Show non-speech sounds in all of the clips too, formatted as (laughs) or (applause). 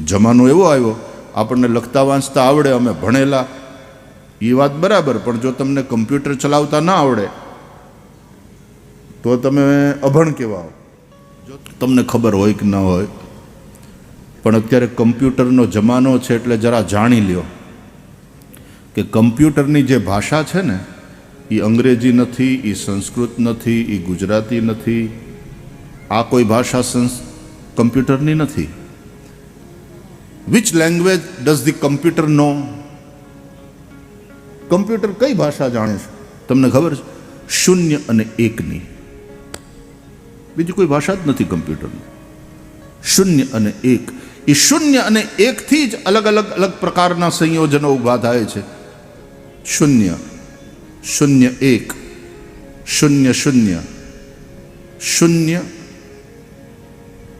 જમાનો એવો આવ્યો, આપણને લખતા વાંચતા આવડે, અમે ભણેલા. એ વાત બરાબર, પણ જો તમને કમ્પ્યુટર ચલાવતા ના આવડે, તો તમે અભણ કહેવાઓ. જો તમને ખબર હોય કે ન હોય, પણ અત્યારે કમ્પ્યુટરનો જમાનો છે એટલે જરા જાણી લ્યો કે કમ્પ્યુટરની જે ભાષા છે ને એ અંગ્રેજી નથી એ સંસ્કૃત નથી એ ગુજરાતી નથી, આ કોઈ ભાષા સંસ, કમ્પ્યુટરની નથી. Which language does the computer know computer કઈ ભાષા જાણે છે? તમને ખબર છે? શૂન્ય અને એકની. બીજી કોઈ ભાષા જ નથી કમ્પ્યુટરની. શૂન્ય અને એક. એ શૂન્ય અને એકથી જ અલગ અલગ અલગ પ્રકારના સંયોજનો ઊભા થાય છે. શૂન્ય. શૂન્ય એક. શૂન્ય શૂન્ય. શૂન્ય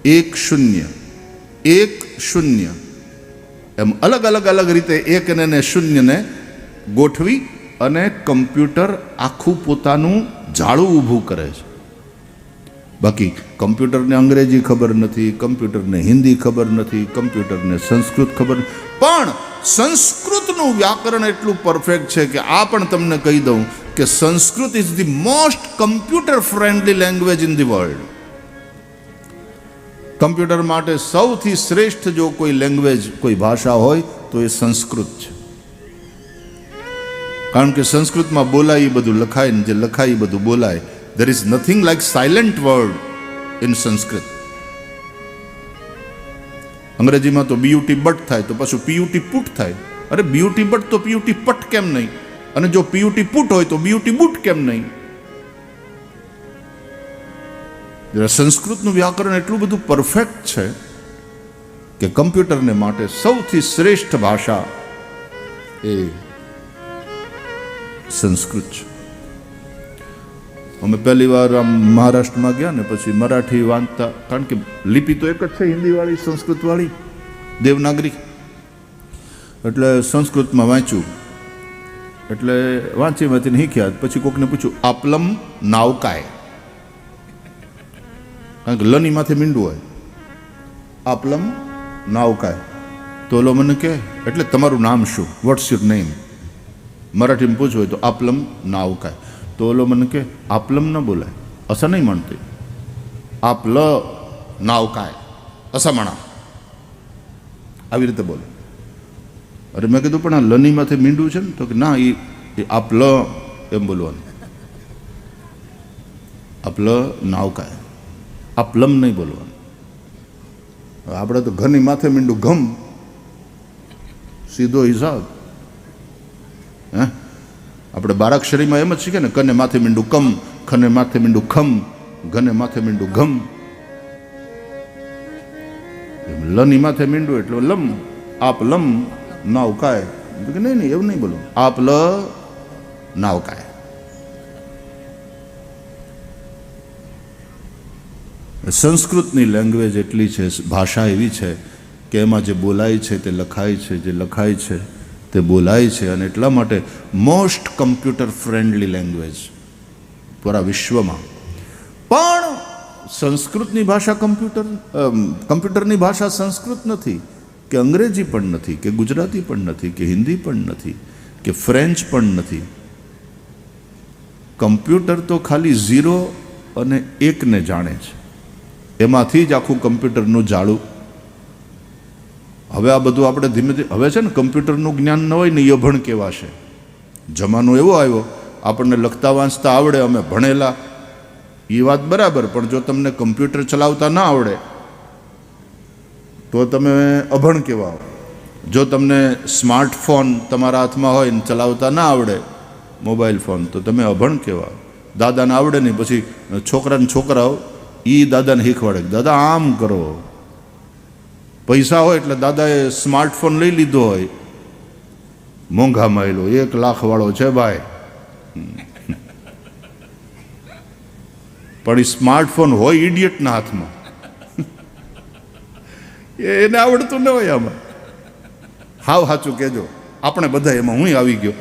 એક શૂન્ય. એક શૂન્ય. એમ અલગ અલગ અલગ રીતે એક અને ને શૂન્યને ગોઠવી અને કમ્પ્યુટર આખું પોતાનું જાળું ઊભું કરે છે બાકી કમ્પ્યુટરને અંગ્રેજી ખબર નથી, કમ્પ્યુટરને હિન્દી ખબર નથી, કમ્પ્યુટરને સંસ્કૃત ખબર. પણ સંસ્કૃતનું વ્યાકરણ એટલું પરફેક્ટ છે કે આ પણ તમને કહી દઉં કે Sanskrit is the most computer friendly language in the world computer માટે સૌથી શ્રેષ્ઠ જો કોઈ લેંગ્વેજ કોઈ ભાષા હોય, તો એ સંસ્કૃત છે. કારણ કે સંસ્કૃતમાં બોલાય એ બધું લખાય ને જે લખાય એ બધું બોલાય. There is nothing like silent word in Sanskrit. અંગ્રેજીમાં તો બીયુટી બટ થાય, તો પછી પીયુટી પુટ થાય. અરે બીયુટી બટ તો પીયુટી પટ કેમ નહીં? અને જો પીયુટી પુટ હોય તો બીયુટી બુટ કેમ નહીં? સંસ્કૃતનું વ્યાકરણ એટલું બધું પરફેક્ટ છે કે કમ્પ્યુટરને માટે સૌથી શ્રેષ્ઠ ભાષા એ સંસ્કૃત છે. અમે પહેલી વાર આમ મહારાષ્ટ્રમાં ગયા ને પછી મરાઠી વાંચતા, કારણ કે લિપિ તો એક જ છે, હિન્દીવાળી, સંસ્કૃતવાળી, દેવનાગરી. એટલે સંસ્કૃતમાં વાંચ્યું. એટલે વાંચી વાંચીને શીખ્યા, પછી કોકને પૂછ્યું, આપલમ નાવકાય? કારણ કે લની માથે મીંડું હોય. આપલમ પ્લમ નાવકાય તો ઓલો મને કે એટલે તમારું નામ શું? વોટ્સ યુર નેમ મરાઠીમાં પૂછવું હોય તો આપલમ નાવકાય તો ઓલો મને કે આપલમ ન બોલાય. અસા નહીં માનતી આપલ નાવકાય અસા મણા. આવી રીતે બોલે. અરે મેં કીધું, પણ આ લની માથે મીંડું છે ને, તો કે ના એ આપલ એમ બોલવાનું. આપલ નાવકાય આપલમ નહીં બોલવાનું. આપણે તો ઘરની માથે મીંડું ઘમ, સીધો હિસાબ. હે? આપણે બારાક્ષરીમાં એમ જ શીખે ને કને માથે મીંડું કમ ખને માથે મીંડું ખમ ઘને માથે મીંડું ઘમ. લની માથે મીંડું એટલે લમ, આપ લમ, નાવ ઉકાય નહીં નહીં, એવું નહીં બોલો. આપ લ, નાવ કાય. સંસ્કૃતની લેંગ્વેજ એટલી છે, ભાષા એવી છે કે એમાં જે બોલાય છે તે લખાય છે, જે લખાય છે તે બોલાય છે અને એટલા માટે મોસ્ટ કમ્પ્યુટર ફ્રેન્ડલી લેંગ્વેજ પૂરા વિશ્વમાં. પણ સંસ્કૃતની ભાષા કમ્પ્યુટર કમ્પ્યુટરની ભાષા સંસ્કૃત નથી, કે અંગ્રેજી પણ નથી, કે ગુજરાતી પણ નથી, કે હિન્દી પણ નથી, કે ફ્રેન્ચ પણ નથી. કમ્પ્યુટર તો ખાલી ઝીરો અને એકને જાણે છે. એમાંથી જ આખું કમ્પ્યુટરનું જાળું હવે આ બધું આપણે ધીમે ધીમે, હવે છે ને કમ્પ્યુટરનું જ્ઞાન ન હોય ને એ અભણ કહેવાશે. જમાનો એવો આવ્યો, આપણને લખતા વાંચતા આવડે, અમે ભણેલા. એ વાત બરાબર, પણ જો તમને કમ્પ્યુટર ચલાવતા ના આવડે, તો તમે અભણ કહેવાઓ. જો તમને સ્માર્ટફોન તમારા હાથમાં હોય ને ચલાવતા ના આવડે, મોબાઈલ ફોન, તો તમે અભણ કહેવાઓ. દાદાને આવડે નહીં, પછી છોકરાને છોકરાઓ એ દાદાને શીખવાડે દાદા, આમ કરો. પૈસા હોય એટલે દાદાએ સ્માર્ટફોન લઈ લીધો હોય. મોંઘા માયલો એક લાખ વાળો છે ભાઈ. પણ એ સ્માર્ટફોન હોય ઇડિયટના હાથમાં. એને આવડતું ન હોય આમાં. હાવ સાચું કહેજો. આપણે બધા એમાં હું આવી ગયો.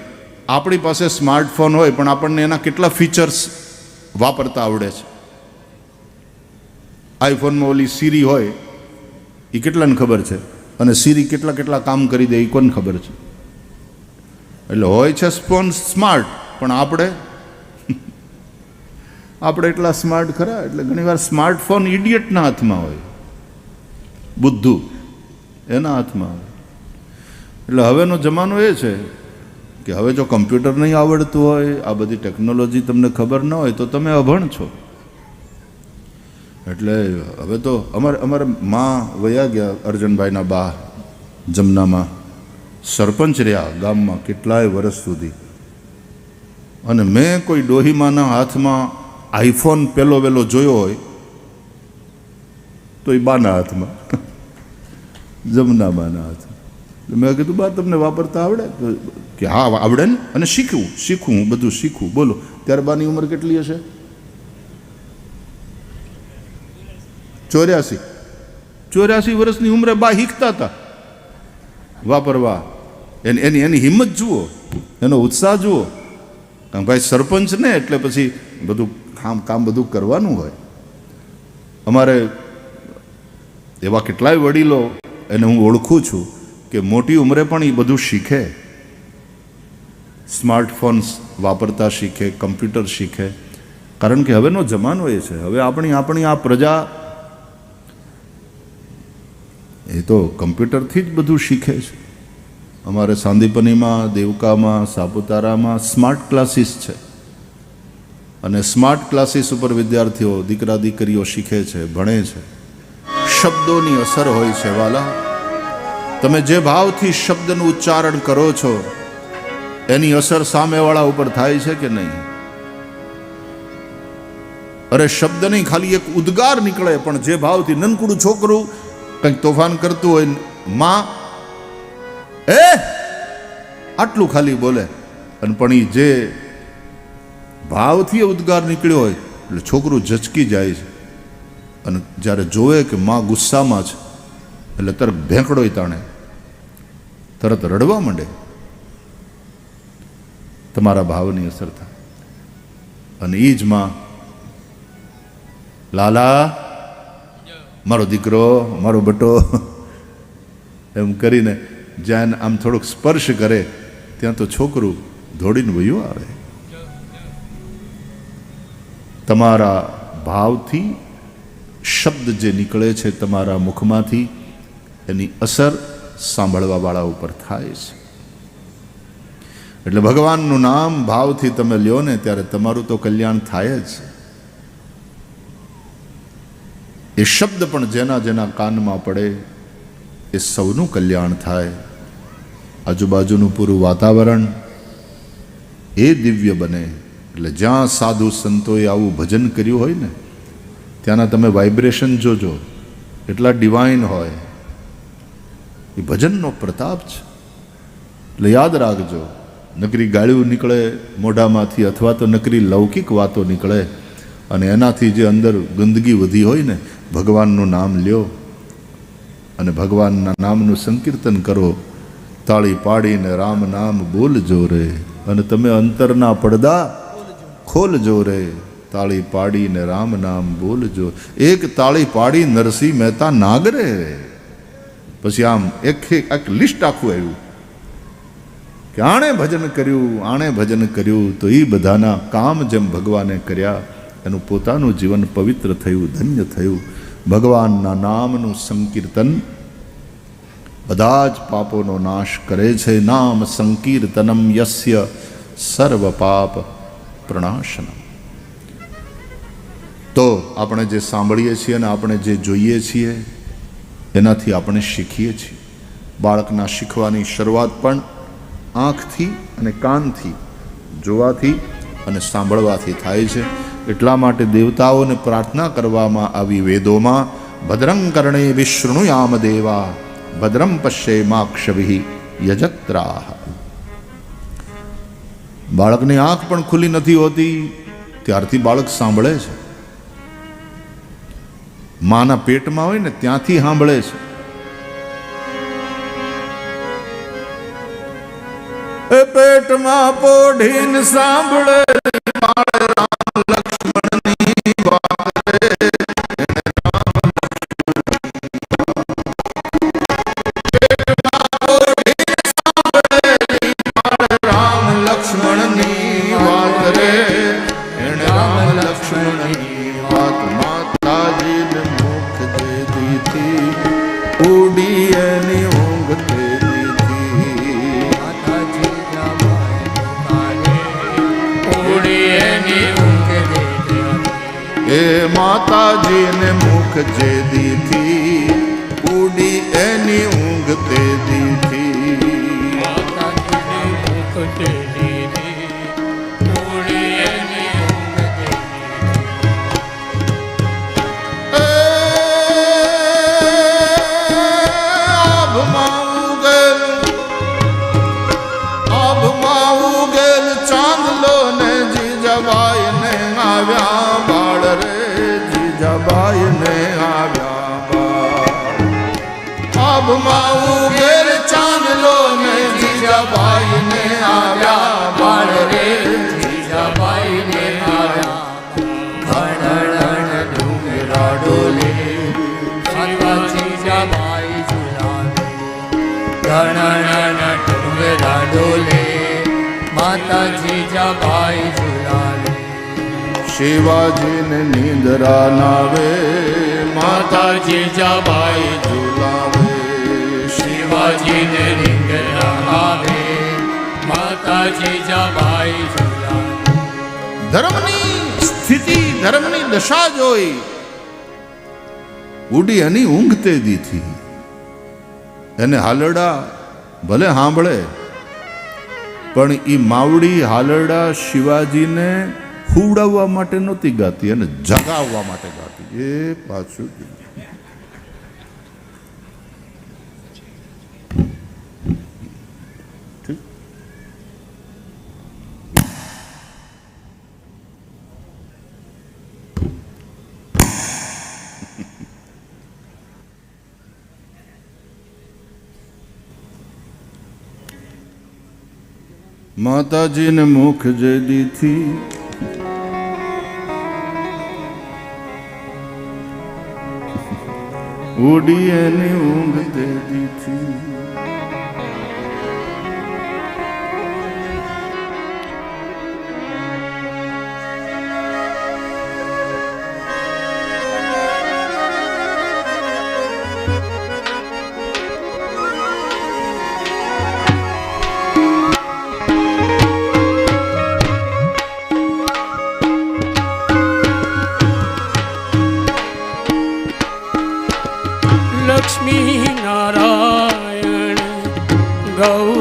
આપણી પાસે સ્માર્ટફોન હોય પણ આપણને એના કેટલા ફીચર્સ વાપરતા આવડે છે. આઈફોનમાં ઓલી સીરી હોય એ કેટલાને ખબર છે? અને સીરી કેટલા કેટલા કામ કરી દે એ કોને ખબર છે? એટલે હોય છે ફોન સ્માર્ટ, પણ આપણે (laughs) આપણે એટલા સ્માર્ટ ખરા? એટલે ઘણીવાર સ્માર્ટફોન ઇડિયટના હાથમાં હોય. બુદ્ધુ, એના હાથમાં હોય. એટલે હવેનો જમાનો એ છે કે હવે જો કમ્પ્યુટર નહીં આવડતું હોય, આ બધી ટેકનોલોજી તમને ખબર ન હોય, તો તમે અભણ છો. એટલે હવે તો અમારે અમારે મા વયા ગયા અર્જનભાઈના બા જમનામાં. સરપંચ રહ્યા ગામમાં કેટલાય વર્ષ સુધી. અને મેં કોઈ ડોહીમાના હાથમાં આઈફોન પેલો વેલો જોયો હોય, તો એ બાના હાથમાં. જમના બાના હાથમાં મેં કીધું, બા, તમને વાપરતા આવડે? કે, હા, આવડે ને? અને શીખવું શીખવું, બધું શીખવું. બોલો, ત્યારે બાની ઉંમર કેટલી હશે? ચોર્યાસી. ચોર્યાસી વર્ષની ઉંમરે બા હીકતા હતા વાપરવા એની એની એની હિંમત જુઓ. એનો ઉત્સાહ જુઓ. કારણ ભાઈ સરપંચ ને એટલે પછી બધું કામ કામ બધું કરવાનું હોય. અમારે એવા કેટલાય વડીલો, એને હું ઓળખું છું, કે મોટી ઉંમરે પણ એ બધું શીખે. સ્માર્ટફોન્સ વાપરતા શીખે, કમ્પ્યુટર શીખે. કારણ કે હવેનો જમાનો એ છે. હવે આપણી આપણી આ પ્રજા એ તો કમ્પ્યુટરથી જ બધું શીખે છે. અમારે સાંદીપનીમાં, દેવકામાં, સાપુતારામાં સ્માર્ટ ક્લાસીસ છે. અને સ્માર્ટ ક્લાસીસ ઉપર વિદ્યાર્થીઓ, દીકરા, દીકરીઓ શીખે છે, ભણે છે. શબ્દોની અસર હોય છે, વાલા. તમે જે ભાવથી શબ્દનું ઉચ્ચારણ કરો છો, એની અસર સામેવાળા ઉપર થાય છે કે નહીં? અરે શબ્દ નહીં ખાલી એક ઉદ્ગાર નીકળે, પણ જે ભાવથી નનકુડું છોકરું કંઈક તોફાન કરતું હોયમાં? એ આટલું ખાલી બોલે. અને પણ એ જે ભાવથી ઉદ્ગાર નીકળ્યો હોય, એટલે છોકરું ઝચકી જાય છે. અને જ્યારે જોવે કે માં ગુસ્સામાં છે, એટલે તરત ભેંકડોય તાણે. તરત રડવા માંડે. તમારા ભાવની અસર થાય. અને એ જ માં, લાલા મારો દીકરો, મારો બટો, એમ કરીને જ્યાં એને આમ થોડોક સ્પર્શ કરે, ત્યાં તો છોકરું દોડીને વયું આવે. તમારા ભાવથી શબ્દ જે નીકળે છે તમારા મુખમાંથી, એની અસર સાંભળવાવાળા ઉપર થાય છે. એટલે ભગવાનનું નામ ભાવથી તમે લ્યો ને, ત્યારે તમારું તો કલ્યાણ થાય જ. એ શબ્દ પણ જેના જેના કાનમાં પડે, એ સૌનું કલ્યાણ થાય. આજુબાજુનું પૂરું વાતાવરણ એ દિવ્ય બને. એટલે જ્યાં સાધુ સંતોએ આવું ભજન કર્યું હોય ને, ત્યાંના તમે વાઇબ્રેશન જોજો. એટલા ડિવાઇન હોય. એ ભજનનો પ્રતાપ છે. એટલે યાદ રાખજો, નકરી ગાળ્યું નીકળે મોઢામાંથી અથવા તો નકરી લૌકિક વાતો નીકળે અને એનાથી જે અંદર ગંદકી વધી હોય ને, ભગવાનનું નામ લ્યો અને ભગવાનના નામનું સંકીર્તન કરો. તાળી પાડીને રામ નામ બોલજો રે અને તમે અંતરના પડદા ખોલજો રે તાળી પાડીને રામ નામ બોલજો એક તાળી પાડી નરસિંહ મહેતા નાગરે પછી આમ એક એક લિસ્ટ આખું આવ્યું. કે આણે ભજન કર્યું, આણે ભજન કર્યું, તો એ બધાના કામ જેમ ભગવાને કર્યા. એનું પોતાનું જીવન પવિત્ર થયું, ધન્ય થયું. ભગવાનના નામનું સંકીર્તન બધા જ પાપોનો નાશ કરે છે. નામ સંકીર્તનમ યસ્ય સર્વ પાપ પ્રણાશનમ. તો આપણે જે સાંભળીએ છીએ અને આપણે જે જોઈએ છીએ, એનાથી આપણે શીખીએ છીએ. બાળકના શીખવાની શરૂઆત પણ આંખથી અને કાનથી જોવાથી અને સાંભળવાથી થાય છે. એટલા માટે દેવતાઓને પ્રાર્થના કરવામાં આવી વેદોમાં, ભદ્રં કર્ણે વિષ્ણુયામ દેવા ભદ્રમ પશ્યેમાક્ષભિ યજત્રાહ. બાળકની આંખ પણ ખુલ્લી નથી હોતી, ત્યારથી બાળક સાંભળે છે. માના પેટમાં હોય ને ત્યાંથી સાંભળે છે. પેટમાં પોઢીને સાંભળે કરે એણે રામ લક્ષ્મણની વાત માતાજીને મુખ દે દીધી ઉડી એની ઊંઘ દે દીધી. માતાજી ઉડી એની ઊંઘ દે દીધી. એ માતાજીને મુખ જે દીધી ઉડી એની ઊંઘ દે દીધી. માતા જીજાબાઈ ઝુલાવે શિવાજીને નિંદરા નાવે માતાજી જબાઈ ઝુલાવે શિવાજીને નિંદરા નાવે માતાજી જબાઈ ઝુલાવે ધર્મની સ્થિતિ ધર્મની દશા જોઈ. ઉડી એની ઊંઘ તે દીથી એને હાલડા ભલે સાંભળે પણ એ માવડી હાલરડા શિવાજીને હુવડાવવા માટે નહોતી ગાતી અને જગાવવા માટે ગાતી. એ પાછું માતાજીને મુખ જે દીથી ઉડી એની ઊંઘ દે દીથી ગૌરી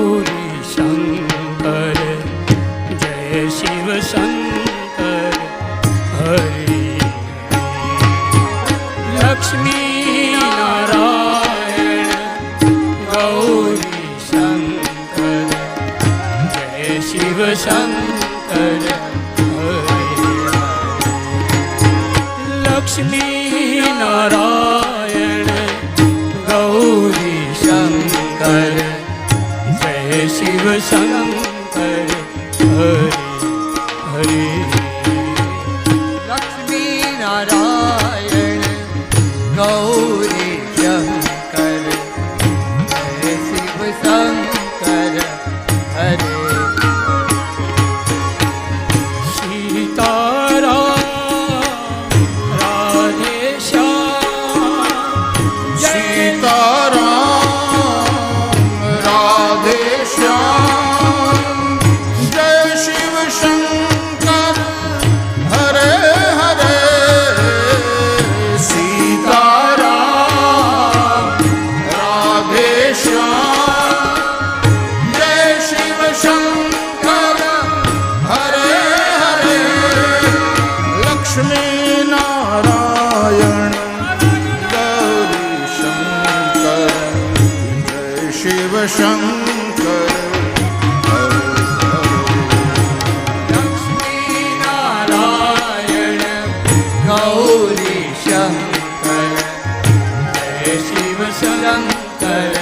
人的。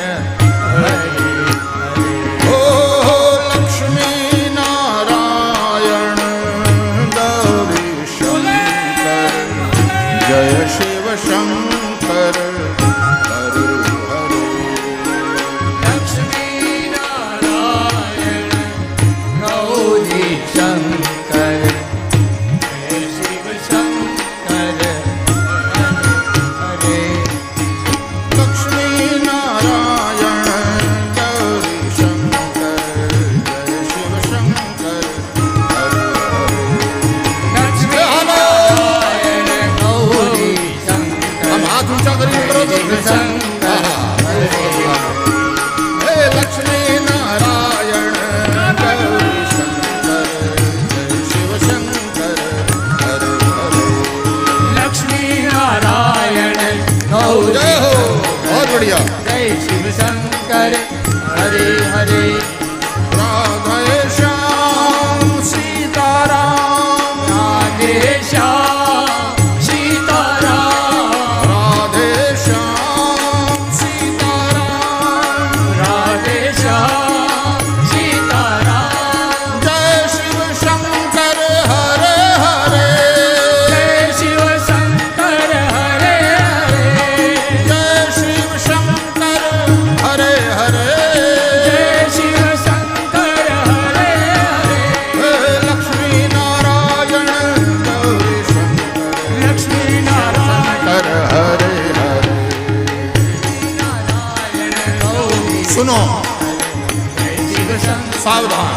સાવધાન.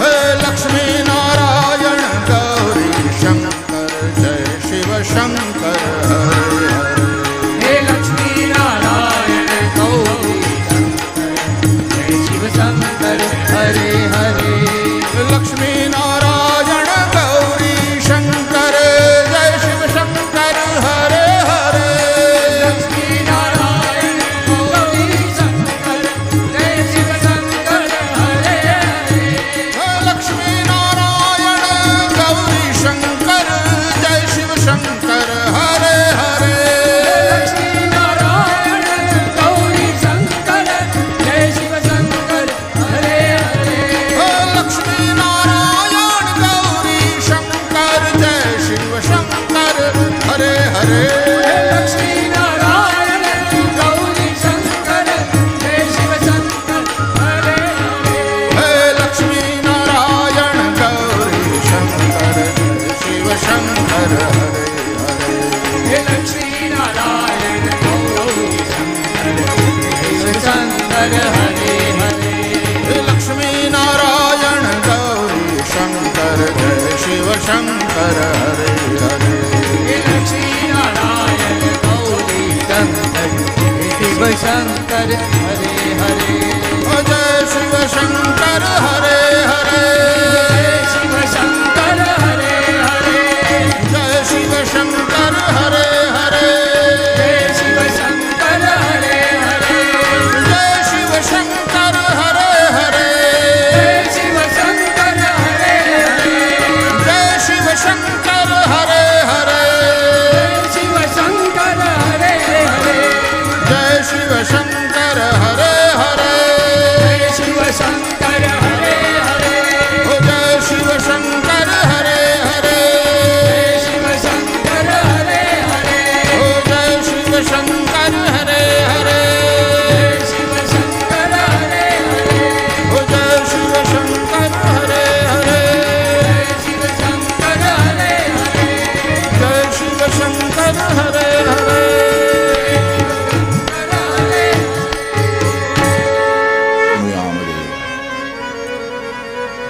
હે લક્ષ્મી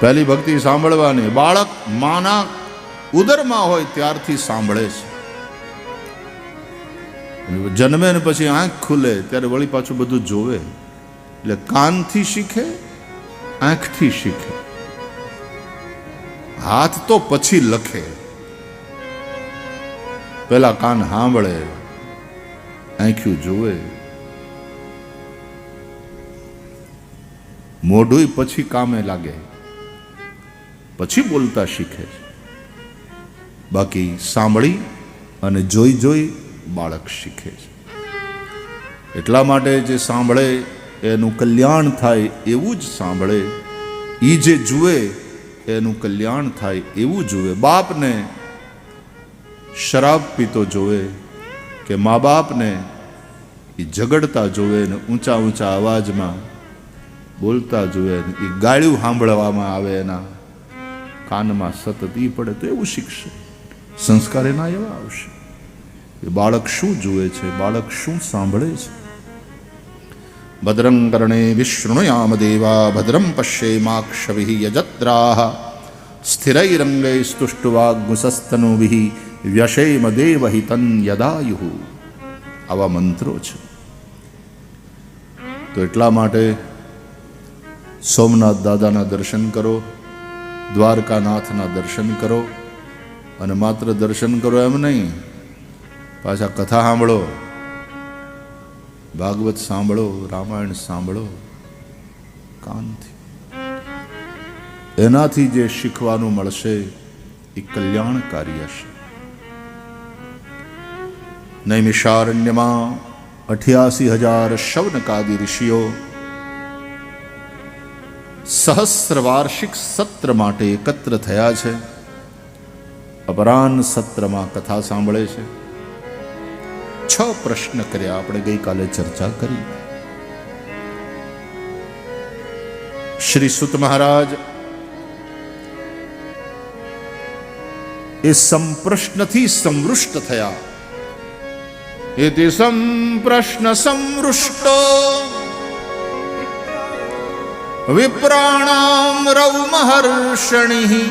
પહેલી ભક્તિ સાંભળવાની. બાળક માના ઉદરમાં હોય ત્યારથી સાંભળે છે. જન્મે ને પછી આંખ ખુલે, ત્યારે વળી પાછું બધું જોવે. એટલે કાનથી શીખે, આંખથી શીખે. હાથ તો પછી લખે. પેલા કાન સાંભળે, આંખ્યું જોવે મોઢું પછી કામે લાગે. પછી બોલતા શીખે બાકી સાંભળી અને જોઈ જોઈ બાળક શીખે છે. એટલા માટે જે સાંભળે એનું કલ્યાણ થાય એવું જ સાંભળે એ જે જુએ એનું કલ્યાણ થાય એવું જુએ. બાપને શરાબ પીતો જોવે કે મા બાપને એ ઝઘડતા જોવે ને ઊંચા ઊંચા અવાજમાં બોલતા જોવે એ ગાળ્યું સાંભળવામાં આવે એના કાનમાં સતત ઈ પડે તો એવું શીખશે. સંસ્કાર એના એવા આવશે. એ બાળક શું જુએ છે? બાળક શું સાંભળે છે? ભદ્રં કર્ણે વિષ્ણુયામ દેવા ભદ્રમ પશ્યેમાક્ષવિ યજત્રાહ. સ્થિરૈરંગૈ સ્તુષ્ટવાગ્મુસસ્તનુભિ વ્યશેમ દેવહિતન યદાયુ આવા મંત્રો છે. તો એટલા માટે સોમનાથ દાદાના દર્શન કરો. દ્વારકાનાથના દર્શન કરો અને માત્ર દર્શન કરો એમ નહીં. પાછા કથા સાંભળો. ભાગવત સાંભળો, રામાયણ સાંભળો. કાનથી. એનાથી જે શીખવાનું મળશે એ કલ્યાણકારી હશે. નૈમિષારણ્યમાં અઠ્યાસી હજાર શવનકાદી ઋષિઓ સહસ્ર વાર્ષિક સત્ર માટે એકત્ર થયા છે. અપરાન સત્રમાં કથા સાંભળે છે. છ પ્રશ્ન કર્યા આપણે ગઈકાલે ચર્ચા કરી. શ્રી સુત મહારાજ, એ સંપ્રશ્નથી સંવૃષ્ટ થયા. એ તે સંપ્રશ્ન સંવૃષ્ટો. વિપ્રાણામ રૌમહર્ષણિ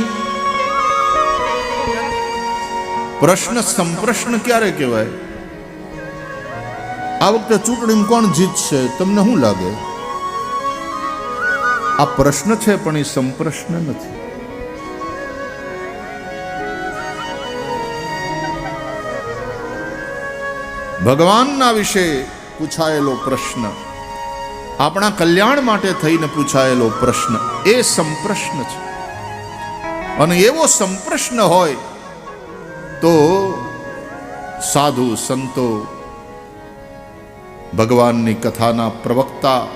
પ્રશ્ન સંપ્રશ્ન ક્યારે કહેવાય આ વખતે ચૂંટણીમાં કોણ જીતશે તમને શું લાગે આ પ્રશ્ન છે પણ એ સંપ્રશ્ન નથી ભગવાનના વિશે પૂછાયેલો પ્રશ્ન આપણા કલ્યાણ માટે થઈને પૂછાયેલો પ્રશ્ન. એ સંપ્રશ્ન છે. અને એવો સંપ્રશ્ન હોય તો સાધુ, સંતો, ભગવાનની કથાના પ્રવક્તા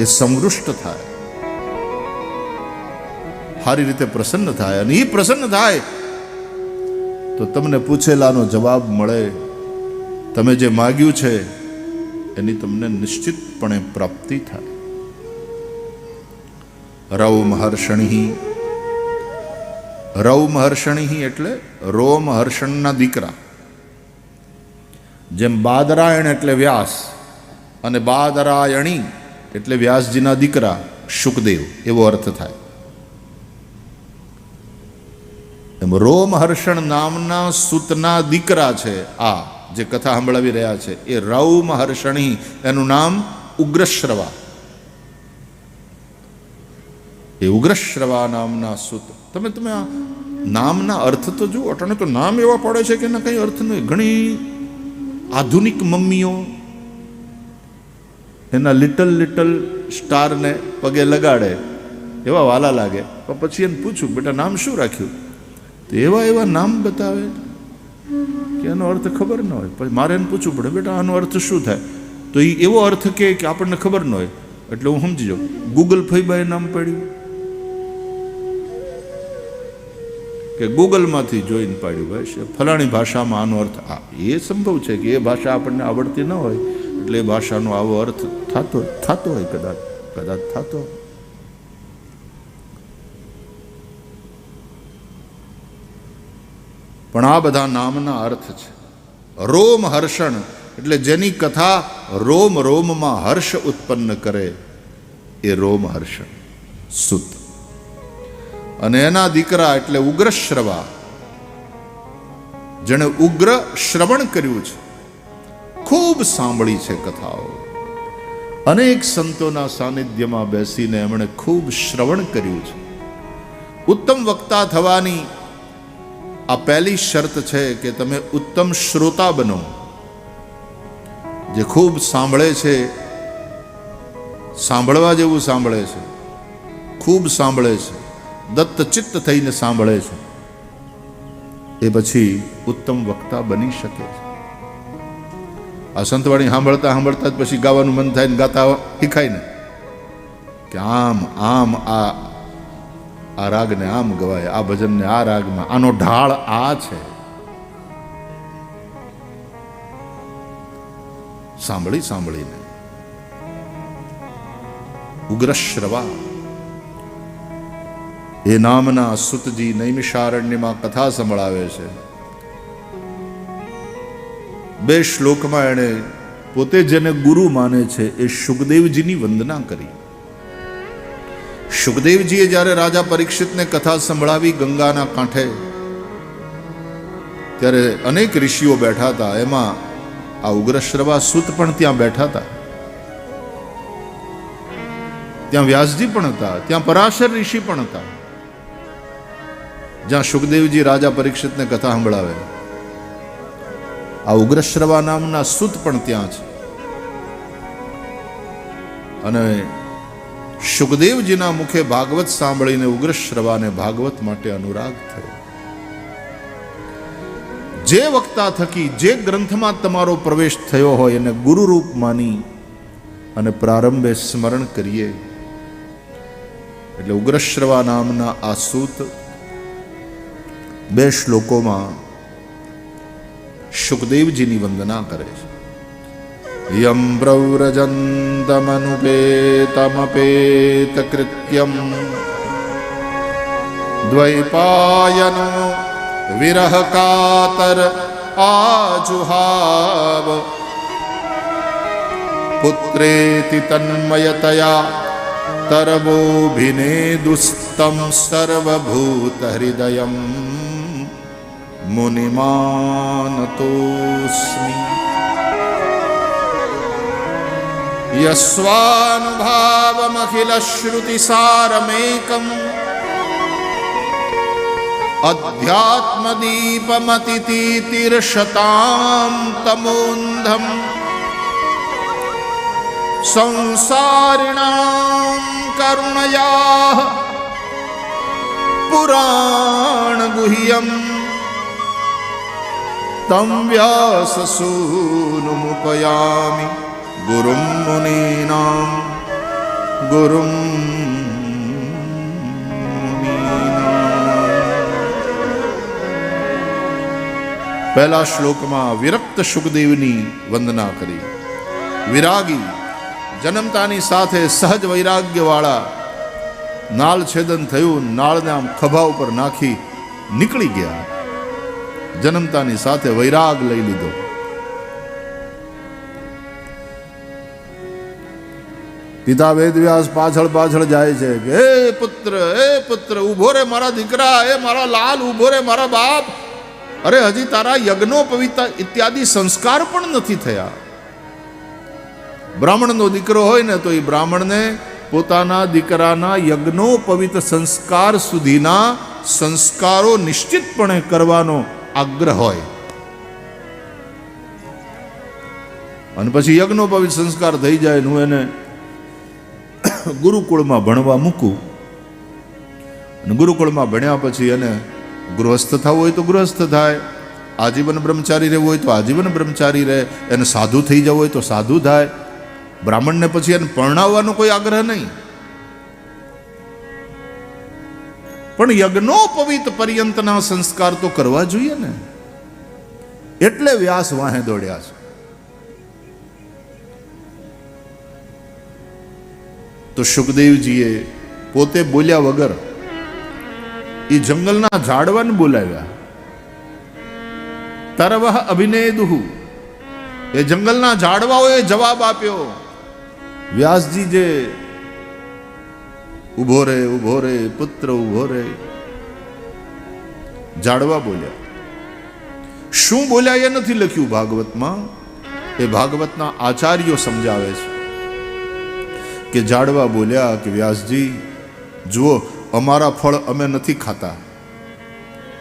એ સમૃષ્ટ થાય. સારી રીતે પ્રસન્ન થાય. અને એ પ્રસન્ન થાય તો તમને પૂછેલાનો જવાબ મળે. તમે જે માગ્યું છે એની તમને નિશ્ચિતપણે પ્રાપ્તિ થાય. રવ મહર્ષણી. રવ મહર્ષણી એટલે રોમ હર્ષણના દીકરા. જેમ બાદરાયણ એટલે વ્યાસ અને બાદરાયણી એટલે વ્યાસજીના દીકરા શુકદેવ, એવો અર્થ થાય. એમ રોમહર્ષણ નામના સૂતના દીકરા છે આ. જે કથા સંભળાવી રહ્યા છે, એ રૌમહર્ષણી એનું નામ ઉગ્રશ્રવા. એ ઉગ્રશ્રવા નામના સૂત. તમે તમે આ નામના અર્થ તો જુઓ, અટાણે તો નામ એવા પડે છે કે એના કંઈ અર્થ નહીં. ઘણી આધુનિક મમ્મીઓ એના લિટલ લિટલ સ્ટારને પગે લગાડે, એવા વાલા લાગે. પણ પછી એને પૂછું બેટા, નામ શું રાખ્યું? તો એવા એવા નામ બતાવે. કે એનો અર્થ ખબર ન હોય. પછી મારે એને પૂછવું પડે, બેટા, આનો અર્થ શું થાય? તો એ એવો અર્થ કે આપણને ખબર ન હોય. એટલે હું સમજી જાઉં. ગૂગલ ફૈબાએ નામ પાડ્યું. કે ગૂગલમાંથી જોઈને પાડ્યું, ભાઈ ફલાણી ભાષામાં આનો અર્થ આ. એ સંભવ છે કે એ ભાષા આપણને આવડતી ન હોય. એટલે એ ભાષાનો આવો અર્થ થતો થતો હોય, કદાચ કદાચ થતો. હોય પણ આ બધા નામના અર્થ છે. રોમ હર્ષણ એટલે જેની કથા રોમ રોમમાં હર્ષ ઉત્પન્ન કરે એ રોમ હર્ષણ, સુત. અને એના દીકરા એટલે ઉગ્રશ્રવા જેણે ઉગ્ર શ્રવણ કર્યું છે. ખૂબ સાંભળી છે કથાઓ. અનેક સંતોના સાનિધ્યમાં બેસીને એમણે ખૂબ શ્રવણ કર્યું છે. ઉત્તમ વક્તા થવાની આ પહેલી શરત છે કે તમે ઉત્તમ શ્રોતા બનો, જે ખૂબ સાંભળે છે, સાંભળવા જેવું સાંભળે છે, ખૂબ સાંભળે છે દત્ત ચિત્ત થઈને સાંભળે છે, એ પછી ઉત્તમ વક્તા બની શકે છે. આ સંતવાણી સાંભળતા સાંભળતા જ પછી ગાવાનું મન થાય ને ગાતા શીખાય ને. કે આમ આમ આ આ રાગને આમ ગવાય, આ ભજનને આ રાગમાં. આનો ઢાળ આ છે. સાંભળી, સાંભળીને. ઉગ્રશ્રવા એ નામના સુતજી નૈમિષારણ્યમાં કથા સંભળાવે છે. બે શ્લોકમાં એણે પોતે જેને ગુરુ માને છે એ સુખદેવજીની વંદના કરી. સુખદેવજીએ જ્યારે રાજા પરીક્ષિતને કથા સંભળાવી ગંગાના કાંઠે, ત્યારે અનેક ઋષિઓ બેઠા હતા. એમાં આ ઉગ્રશ્રવા સુત પણ ત્યાં બેઠા હતા. ત્યાં વ્યાસજી પણ હતા, ત્યાં પરાશર ઋષિ પણ હતા. જ્યાં સુખદેવજી રાજા પરીક્ષિતને કથા સંભળાવે. આ ઉગ્રશ્રવા નામના સુત પણ ત્યાં છે. અને સુખદેવજીના મુખે ભાગવત સાંભળીને ઉગ્ર શ્રવાને ભાગવત માટે અનુરાગ થયો. જે વક્તા થકી, જે ગ્રંથમાં તમારો પ્રવેશ થયો હોય, એને ગુરુરૂપ માની અને પ્રારંભે સ્મરણ કરીએ. એટલે ઉગ્રશ્રવા નામના આ સૂત બે શ્લોકોમાં સુખદેવજીની વંદના કરે છે. યમ પ્રવ્રજന്തમનુપેતમપેત કૃત્યમ દ્વૈપાયનો વિરહ કાતર આજુહાવ પુત્રેતિ તન્મયતયા તરવોભિનેદુસ્તમ यस्वानुभावमखिलश्रुतिसारमेकम् अध्यात्मदीपमतितीतिर्षतां तमोन्धम् संसारिणां करुणयाः पुराणगुह्यम् तं व्याससूनुमुपयामि गुरुं मुनीनां गुरुं મુનીનાં. પહેલા શ્લોકમાં વિરક્ત સુખદેવની વંદના કરી વિરાગી જન્મતાની સાથે સહજ વૈરાગ્યવાળા નાળ છેદન થયું નાળને આમ ખભા ઉપર નાખી નીકળી ગયા જન્મતાની સાથે વૈરાગ લઈ લીધો પિતા વેદવ્યાસ પાછળ પાછળ જાય છે કે, હે પુત્ર હે પુત્ર ઊભો રે મારા દીકરા, હે મારા લાલ ઊભો રે મારા બાપ. અરે હજી તારા યજ્ઞો પવિતા ઇત્યાદિ સંસ્કાર પણ નથી થયા. બ્રાહ્મણનો દીકરો હોય ને તો એ બ્રાહ્મણને પોતાના દીકરાના યજ્ઞો પવિત્ર સંસ્કાર સુધીના સંસ્કારો નિશ્ચિતપણે કરવાનો આગ્રહ હોય. અને પછી યજ્ઞો પવિત્ર સંસ્કાર થઈ જાય હું એને ગુરુકુળમાં ભણવા મૂકું. અને ગુરુકુળમાં ભણ્યા પછી એને ગૃહસ્થ થવું હોય તો ગૃહસ્થ થાય. આજીવન બ્રહ્મચારી રહેવું હોય તો આજીવન બ્રહ્મચારી રહે. એને સાધુ થઈ જવું હોય તો સાધુ થાય. બ્રાહ્મણને પછી એને પરણાવવાનો કોઈ આગ્રહ નહીં. પણ યજ્ઞોપવિત પર્યંતના સંસ્કાર તો કરવા જોઈએ ને. એટલે વ્યાસ વાહે દોડ્યા છે. તો સુખદેવજીએ પોતે બોલ્યા વગર એ જંગલના ઝાડવાને બોલાવ્યા. તરવહ અભિનેદુહુ એ જંગલના ઝાડવાઓએ જવાબ આપ્યો, વ્યાસજી જે ઊભો રે ઊભો રે, પુત્ર ઊભો રે. જાડવા બોલ્યા, શું બોલ્યા એ નથી લખ્યું ભાગવતમાં? એ ભાગવતના આચાર્યો સમજાવે છે. કે ઝાડવા બોલ્યા કે વ્યાસજી, જુઓ, અમારા ફળ અમે નથી ખાતા.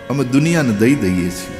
અમે દુનિયાને દઈ દઈએ છીએ.